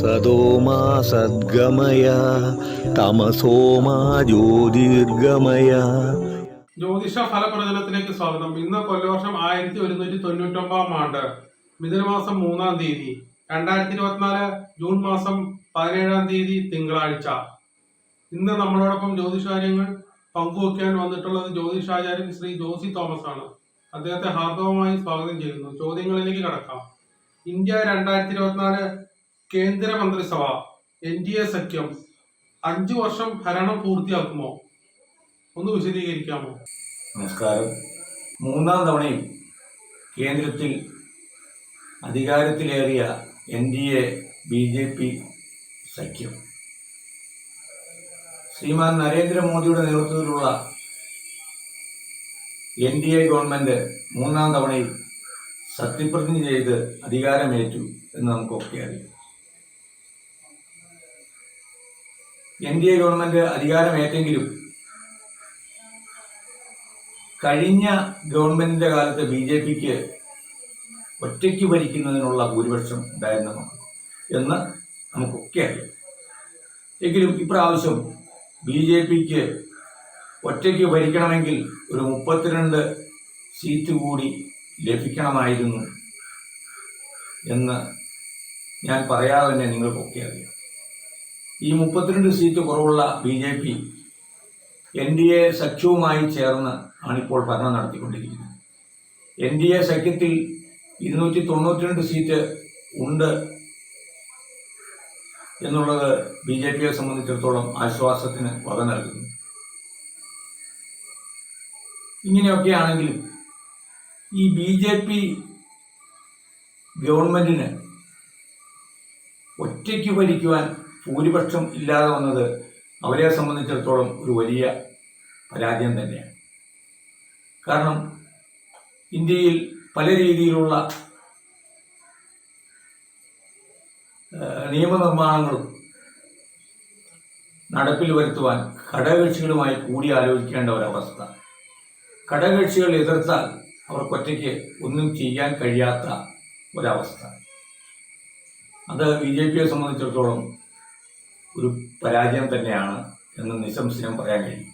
സത്യമാ സദ്ഗമയ തമസോമാ ജ്യോതിർഗമയ. ജ്യോതിഷ ഫലപ്രചനത്തിലേക്ക് സ്വാഗതം. ഇന്ന് കൊല്ലവർഷം ആയിരത്തി ഒരുന്നൂറ്റി തൊണ്ണൂറ്റൊമ്പതാം ആണ്ട് മിഥുനമാസം മൂന്നാം തീയതി രണ്ടായിരത്തി ഇരുപത്തിനാല് ജൂൺ മാസം പതിനേഴാം തീയതി തിങ്കളാഴ്ച. ഇന്ന് നമ്മളോടൊപ്പം ജ്യോതിഷാര്യങ്ങൾ പങ്കുവെക്കാൻ വന്നിട്ടുള്ളത് ജ്യോതിഷാചാര്യൻ ശ്രീ ജോസി തോമസ് ആണ്. അദ്ദേഹത്തെ ഹാർദവമായി സ്വാഗതം ചെയ്യുന്നു. ചോദ്യങ്ങളിലേക്ക് കടക്കാം. ഇന്ത്യ രണ്ടായിരത്തി ഇരുപത്തിനാല് കേന്ദ്ര മന്ത്രിസഭ എൻ ഡി എ സഖ്യം അഞ്ചു വർഷം ഭരണം പൂർത്തിയാക്കുമോ? ഒന്ന് വിശദീകരിക്കാമോ? നമസ്കാരം. മൂന്നാം തവണയും കേന്ദ്രത്തിൽ അധികാരത്തിലേറിയ N D A B J P സഖ്യം. ശ്രീമാൻ നരേന്ദ്രമോദിയുടെ നേതൃത്വത്തിലുള്ള എൻ ഡി എ ഗവൺമെന്റ് മൂന്നാം തവണയും സത്യപ്രതിജ്ഞ ചെയ്ത് അധികാരമേറ്റു എന്ന് നമുക്കൊക്കെ അറിയാം. എൻ ഡി എ ഗവൺമെന്റ് അധികാരമേറ്റെങ്കിലും കഴിഞ്ഞ ഗവൺമെന്റിന്റെ കാലത്ത് ബി ജെ പിക്ക് ഒറ്റയ്ക്ക് ഭരിക്കുന്നതിനുള്ള ഭൂരിപക്ഷം ഉണ്ടായിരുന്നു എന്ന് നമുക്കൊക്കെ അറിയാം. എങ്കിലും ഇപ്രാവശ്യം ബി ജെ പിക്ക് ഒറ്റയ്ക്ക് ഭരിക്കണമെങ്കിൽ ഒരു മുപ്പത്തിരണ്ട് സീറ്റ് കൂടി ലഭിക്കണമായിരുന്നു എന്ന് ഞാൻ പറയാതെ തന്നെ നിങ്ങൾക്കൊക്കെ അറിയാം. ഈ മുപ്പത്തിരണ്ട് സീറ്റ് കുറവുള്ള B J P N D A സഖ്യവുമായി ചേർന്ന് ആണിപ്പോൾ ഭരണം നടത്തിക്കൊണ്ടിരിക്കുന്നത്. എൻ ഡി എ സഖ്യത്തിൽ ഇരുന്നൂറ്റി തൊണ്ണൂറ്റിരണ്ട് സീറ്റ് ഉണ്ട് എന്നുള്ളത് ബി ജെ പിയെ സംബന്ധിച്ചിടത്തോളം ആശ്വാസത്തിന് വക നൽകുന്നു. ഇങ്ങനെയൊക്കെയാണെങ്കിലും ഈ ബി ജെ പി ഗവൺമെന്റിന് ഒറ്റയ്ക്ക് ഭരിക്കുവാൻ ഭൂരിപക്ഷം ഇല്ലാതെ വന്നത് അവരെ സംബന്ധിച്ചിടത്തോളം ഒരു വലിയ പരാജയം തന്നെയാണ്. കാരണം ഇന്ത്യയിൽ പല രീതിയിലുള്ള നിയമനിർമ്മാണങ്ങളും നടപ്പിൽ വരുത്തുവാൻ ഘടകകക്ഷികളുമായി കൂടിയാലോചിക്കേണ്ട ഒരവസ്ഥ. ഘടകകക്ഷികൾ എതിർത്താൽ അവർക്കൊറ്റയ്ക്ക് ഒന്നും ചെയ്യാൻ കഴിയാത്ത ഒരവസ്ഥ. അത് ബി ജെ പിയെ സംബന്ധിച്ചിടത്തോളം ഒരു പരാജയം തന്നെയാണ് എന്ന് നിസംശയം പറയാൻ കഴിയും.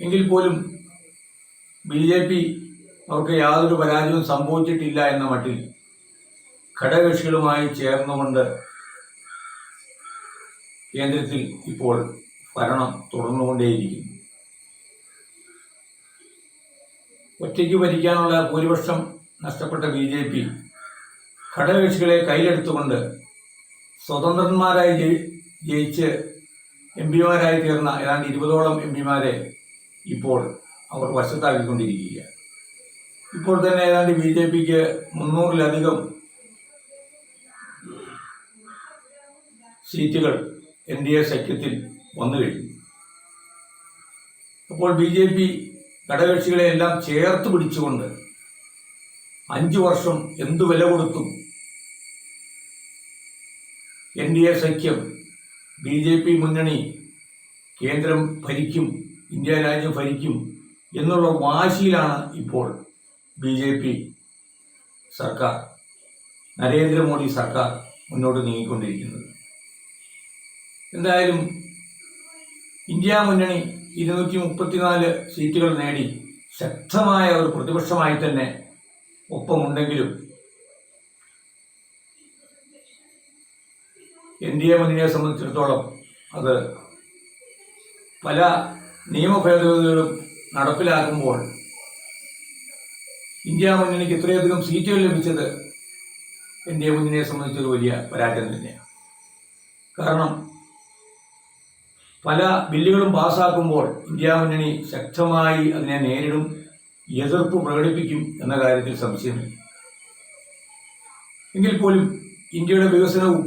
എങ്കിൽ പോലും ബി ജെ പി അവർക്ക് യാതൊരു പരാജയവും സംഭവിച്ചിട്ടില്ല എന്ന മട്ടിൽ ഘടകകക്ഷികളുമായി ചേർന്നുകൊണ്ട് കേന്ദ്രത്തിൽ ഇപ്പോൾ ഭരണം തുടർന്നുകൊണ്ടേയിരിക്കും ഒറ്റയ്ക്ക് ഭരിക്കാനുള്ള ഭൂരിപക്ഷം നഷ്ടപ്പെട്ട ബി ജെ പി ഘടകകക്ഷികളെ കയ്യിലെടുത്തുകൊണ്ട് സ്വതന്ത്രന്മാരായി ജയി- ജയിച്ച് എം പിമാരായി തീർന്ന ഏതാണ്ട് ഇരുപതോളം എം പിമാരെ ഇപ്പോൾ അവർ വശത്താക്കിക്കൊണ്ടിരിക്കുകയാണ്. ഇപ്പോൾ തന്നെ ഏതാണ്ട് ബി ജെ പിക്ക് മുന്നൂറിലധികം സീറ്റുകൾ എൻ ഡി എ സഖ്യത്തിൽ വന്നു കഴിഞ്ഞു. അപ്പോൾ ബി ജെ പി ഘടകകക്ഷികളെ എല്ലാം ചേർത്ത് പിടിച്ചുകൊണ്ട് അഞ്ചു വർഷം എന്തു വില കൊടുത്തും എൻ ഡി എ സഖ്യം ബി ജെ പി മുന്നണി കേന്ദ്രം ഭരിക്കും ഇന്ത്യ രാജ്യം ഭരിക്കും എന്നുള്ള വാശിയിലാണ് ഇപ്പോൾ ബി ജെ പി സർക്കാർ നരേന്ദ്രമോദി സർക്കാർ മുന്നോട്ട് നീങ്ങിക്കൊണ്ടിരിക്കുന്നത്. എന്തായാലും ഇന്ത്യ മുന്നണി ഇരുന്നൂറ്റി മുപ്പത്തിനാല് സീറ്റുകൾ നേടി ശക്തമായ ഒരു പ്രതിപക്ഷമായി തന്നെ ഒപ്പമുണ്ടെങ്കിലും എൻ ഡി എ മുന്നണിയെ സംബന്ധിച്ചിടത്തോളം അത് പല നിയമ ഭേദഗതികളും നടപ്പിലാക്കുമ്പോൾ ഇന്ത്യ മുന്നണിക്ക് ഇത്രയധികം സീറ്റുകൾ ലഭിച്ചത് എൻ ഡി എ മുന്നണിയെ സംബന്ധിച്ചൊരു വലിയ പരാജയം തന്നെയാണ്. കാരണം പല ബില്ലുകളും പാസ്സാക്കുമ്പോൾ ഇന്ത്യ മുന്നണി ശക്തമായി അതിനെ നേരിടും എതിർപ്പ് പ്രകടിപ്പിക്കും എന്ന കാര്യത്തിൽ സംശയമില്ല. എങ്കിൽ പോലും ഇന്ത്യയുടെ വികസനവും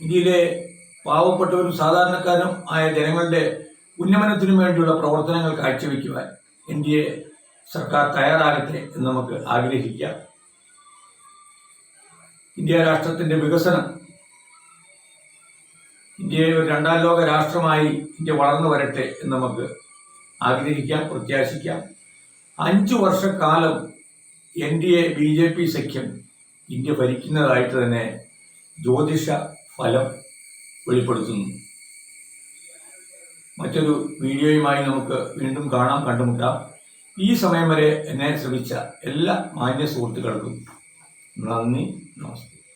ഇന്ത്യയിലെ പാവപ്പെട്ടവരും സാധാരണക്കാരും ആയ ജനങ്ങളുടെ ഉന്നമനത്തിനു വേണ്ടിയുള്ള പ്രവർത്തനങ്ങൾ കാഴ്ചവെക്കുവാൻ എൻ ഡി എ സർക്കാർ തയ്യാറാകട്ടെ എന്ന് നമുക്ക് ആഗ്രഹിക്കാം. ഇന്ത്യ രാഷ്ട്രത്തിന്റെ വികസനം ഇന്ത്യയെ ഒരു രണ്ടാം ലോക രാഷ്ട്രമായി ഇന്ത്യ വളർന്നു വരട്ടെ എന്ന് നമുക്ക് ആഗ്രഹിക്കാം പ്രത്യാശിക്കാം. അഞ്ചു വർഷക്കാലം N D A B J P സഖ്യം ഇന്ത്യ ഭരിക്കുന്നതായിട്ട് തന്നെ ജ്യോതിഷ ഫലം വെളിപ്പെടുത്തുന്നു. മറ്റൊരു വീഡിയോയുമായി നമുക്ക് വീണ്ടും കാണാം കണ്ടുമുട്ടാം. ഈ സമയം വരെ എന്നെ ശ്രമിച്ച എല്ലാ മാന്യ സുഹൃത്തുക്കൾക്കും നന്ദി നമസ്കാരം.